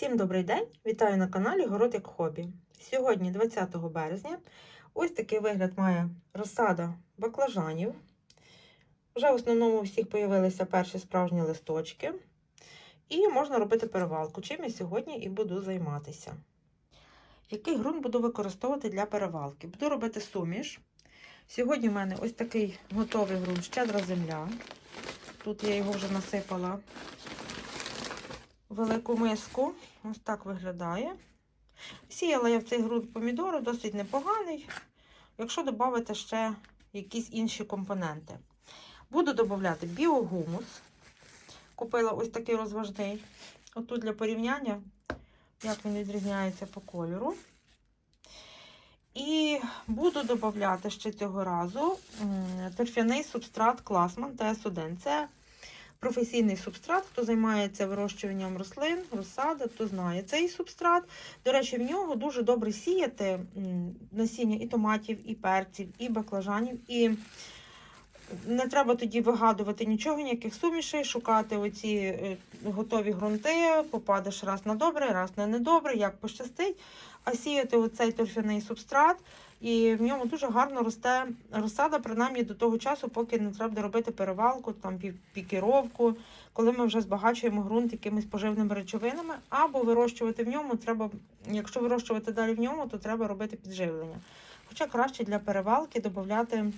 Всім добрий день! Вітаю на каналі Город як хобі. Сьогодні, 20 березня, ось такий вигляд має розсада баклажанів. Вже в основному у всіх з'явилися перші справжні листочки. І можна робити перевалку, чим я сьогодні і буду займатися. Який ґрунт буду використовувати для перевалки? Буду робити суміш. Сьогодні в мене ось такий готовий ґрунт, щедра земля. Тут я його вже насипала велику миску. Ось так виглядає. Сіяла я в цей ґрунт помідори, досить непоганий. Якщо додати ще якісь інші компоненти. Буду додати біогумус. Купила ось такий розважний. Отут для порівняння, як він відрізняється по кольору. І буду додати ще цього разу торфяний субстрат Класман ТС1. Це професійний субстрат, хто займається вирощуванням рослин, розсади, хто знає цей субстрат. До речі, в нього дуже добре сіяти насіння і томатів, і перців, і баклажанів. І не треба тоді вигадувати нічого, ніяких сумішей, шукати оці е, готові ґрунти, попадеш раз на добре, раз на недобре, як пощастить. А сіяти оцей торфяний субстрат, і в ньому дуже гарно росте розсада, принаймні до того часу, поки не треба робити перевалку, там пікіровку, коли ми вже збагачуємо ґрунт якимись поживними речовинами, або вирощувати в ньому треба, якщо вирощувати далі в ньому, то треба робити підживлення. Хоча краще для перевалки додати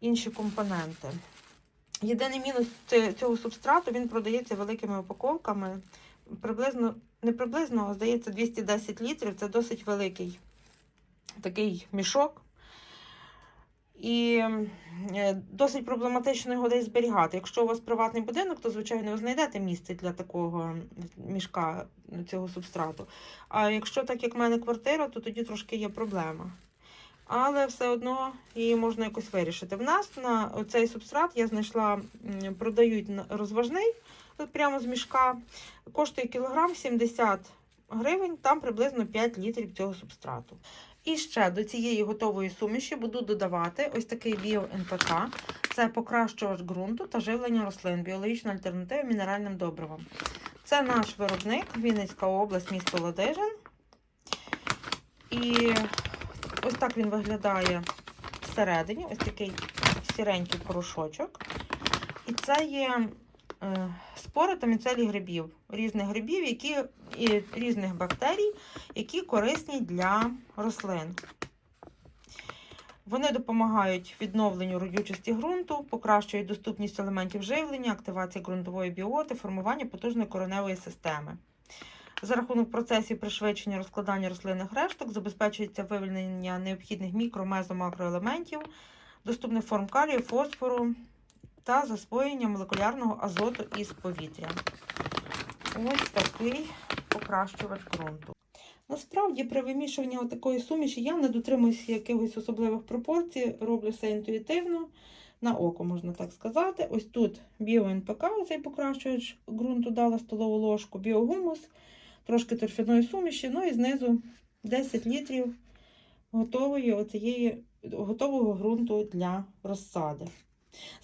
інші компоненти. Єдиний мінус цього субстрату він продається великими упаковками. Приблизно, не приблизно, а здається, 210 літрів це досить великий такий мішок. І е, досить проблематично його десь зберігати. Якщо у вас приватний будинок, то, звичайно, ви знайдете місце для такого мішка цього субстрату. А якщо так, як в мене квартира, то тоді трошки є проблема. Але все одно її можна якось вирішити. В нас на цей субстрат я знайшла, продають розважний прямо з мішка. Коштує кілограм 70 гривень, там приблизно 5 літрів цього субстрату. І ще до цієї готової суміші буду додавати ось такий біо-НПК. Це покращувач ґрунту та живлення рослин, біологічна альтернатива мінеральним добривам. Це наш виробник, Вінницька область, місто Ладижин. І ось так він виглядає всередині, ось такий сіренький порошочок. І це є е, спори та міцелі грибів, різних грибів, які, і різних бактерій, які корисні для рослин. Вони допомагають відновленню родючості ґрунту, покращують доступність елементів живлення, активації ґрунтової біоти, формування потужної кореневої системи. За рахунок процесів пришвидшення розкладання рослинних решток забезпечується вивільнення необхідних мікро, мезо, макроелементів, доступних форм калію, фосфору та засвоєння молекулярного азоту із повітря. Ось такий покращувач ґрунту. Насправді, при вимішуванні такої суміші я не дотримуюся якихось особливих пропорцій, роблю все інтуїтивно, на око, можна так сказати. Ось тут біо-НПК, оцей покращувач ґрунту дала столову ложку, біогумус, трошки торфяної суміші, ну і знизу 10 літрів готової, оцієї, готового ґрунту для розсади.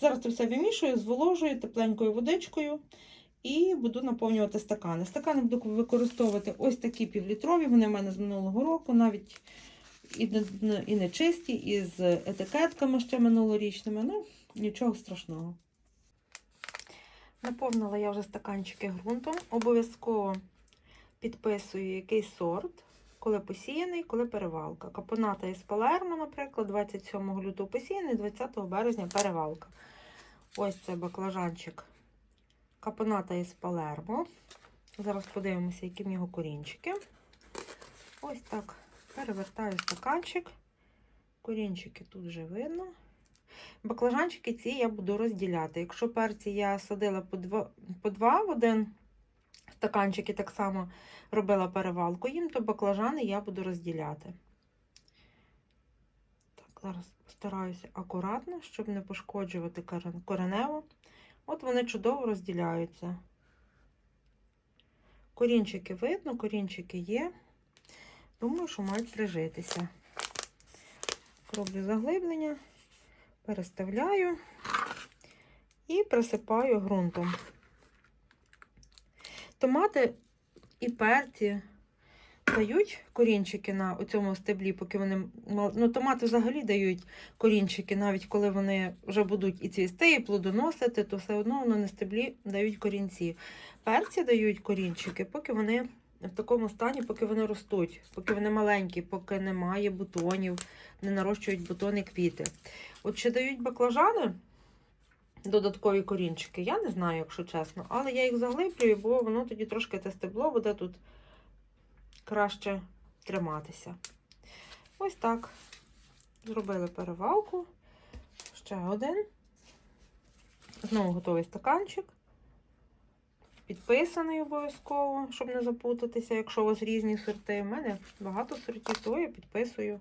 Зараз це все вимішую, зволожую тепленькою водичкою. І буду наповнювати стакани. Стакани буду використовувати ось такі півлітрові. Вони в мене з минулого року, навіть і не чисті, і з етикетками ще минулорічними. Ну, нічого страшного. Наповнила я вже стаканчики ґрунтом. Обов'язково підписую який сорт, коли посіяний, коли перевалка. Капоната із Палермо, наприклад, 27 лютого посіяний, 20 березня перевалка. Ось це баклажанчик капоната із Палермо. Зараз подивимося, які в нього корінчики. Ось так перевертаю стаканчик. Корінчики тут вже видно. Баклажанчики ці я буду розділяти. Якщо перці я садила по два, по два в один стаканчик і так само робила перевалку їм, то баклажани я буду розділяти. Так, зараз постараюся акуратно, щоб не пошкоджувати коренево. От вони чудово розділяються. Корінчики видно, корінчики є. Думаю, що мають прижитися. Роблю заглиблення, переставляю і присипаю ґрунтом. Томати і перці дають корінчики на цьому стеблі, поки вони ну, томати взагалі дають корінчики, навіть коли вони вже будуть і цвісти, і плодоносити, то все одно воно на стеблі дають корінці. Перці дають корінчики, поки вони в такому стані, поки вони ростуть, поки вони маленькі, поки немає бутонів, не нарощують бутони квіти. От чи дають баклажани додаткові корінчики, я не знаю, якщо чесно, але я їх заглиблюю, бо воно тоді трошки те стебло буде тут краще триматися. Ось так. Зробили перевалку. Ще один. Знову готовий стаканчик. Підписаний обов'язково, щоб не запутатися, якщо у вас різні сорти. У мене багато сортів, то я підписую.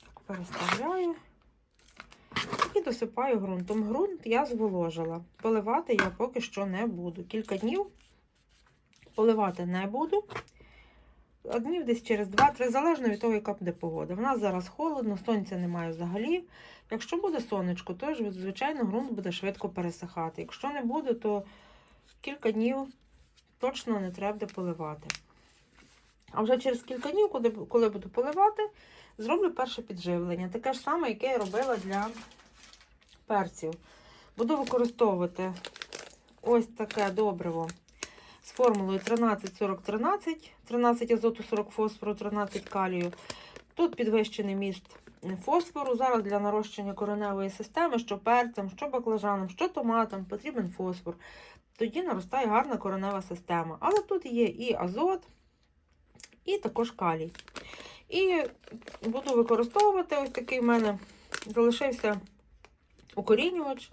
Так, переставляю. І досипаю ґрунтом. Ґрунт я зволожила. Поливати я поки що не буду. Кілька днів поливати не буду. Днів десь через 2-3, залежно від того, яка буде погода. В нас зараз холодно, сонця немає взагалі. Якщо буде сонечко, то ж, звичайно, ґрунт буде швидко пересихати. Якщо не буде, то кілька днів точно не треба поливати. А вже через кілька днів, коли буду поливати, зроблю перше підживлення. Таке ж саме, яке я робила для перців. Буду використовувати ось таке добриво з формулою 13-40-13, 13 азоту, 40 фосфору, 13 калію. Тут підвищений міст фосфору. Зараз для нарощення кореневої системи, що перцем, що баклажаном, що томатом, потрібен фосфор. Тоді наростає гарна коренева система. Але тут є і азот, і також калій. І буду використовувати ось такий в мене залишився укорінювач.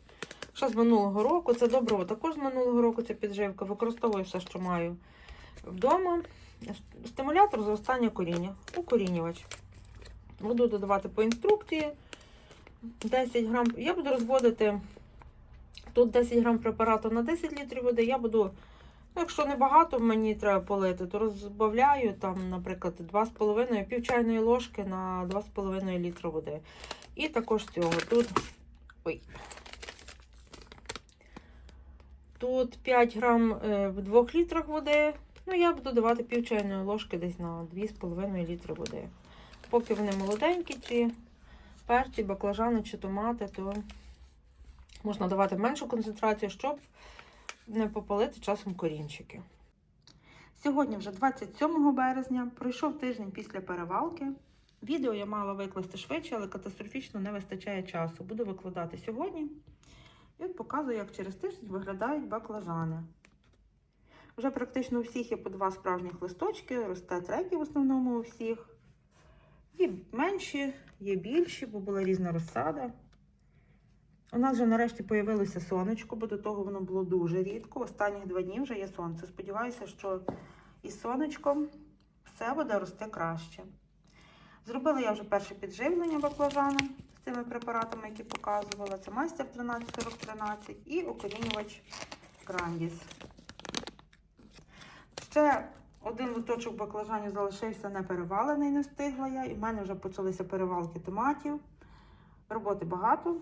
Ще з минулого року. Це добро. Також з минулого року ця підживка. Використовую все, що маю вдома. Стимулятор зростання коріння. Укорінювач. Буду додавати по інструкції 10 грам. Я буду розводити тут 10 грам препарату на 10 літрів води. Я буду, ну, якщо не багато мені треба полити, то розбавляю там, наприклад, 2,5 пів чайної ложки на 2,5 літра води. І також цього. Тут. Ой. Тут 5 грам е, в 2 літрах води. Ну, я буду давати пів чайної ложки десь на 2,5 літри води. Поки вони молоденькі, ці перці, баклажани чи томати, то можна давати меншу концентрацію, щоб не попалити часом корінчики. Сьогодні вже 27 березня, пройшов тиждень після перевалки. Відео я мала викласти швидше, але катастрофічно не вистачає часу. Буду викладати сьогодні. І от показую, як через тиждень виглядають баклажани. Вже практично у всіх є по два справжніх листочки, росте третій в основному у всіх. Є менші, є більші, бо була різна розсада. У нас вже нарешті появилося сонечко, бо до того воно було дуже рідко. Останніх два дні вже є сонце. Сподіваюся, що із сонечком все буде рости краще. Зробила я вже перше підживлення баклажаном з цими препаратами, які показувала. Це майстер 134013 і укорінювач Грандіс. Ще один листочок баклажанів залишився не перевалений, не встигла я. І в мене вже почалися перевалки томатів. Роботи багато.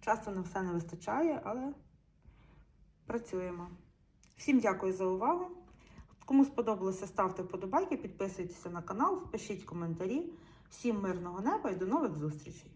Часу на все не вистачає, але працюємо. Всім дякую за увагу. Кому сподобалося, ставте вподобайки, підписуйтеся на канал, пишіть коментарі. Всім мирного неба і до нових зустрічей!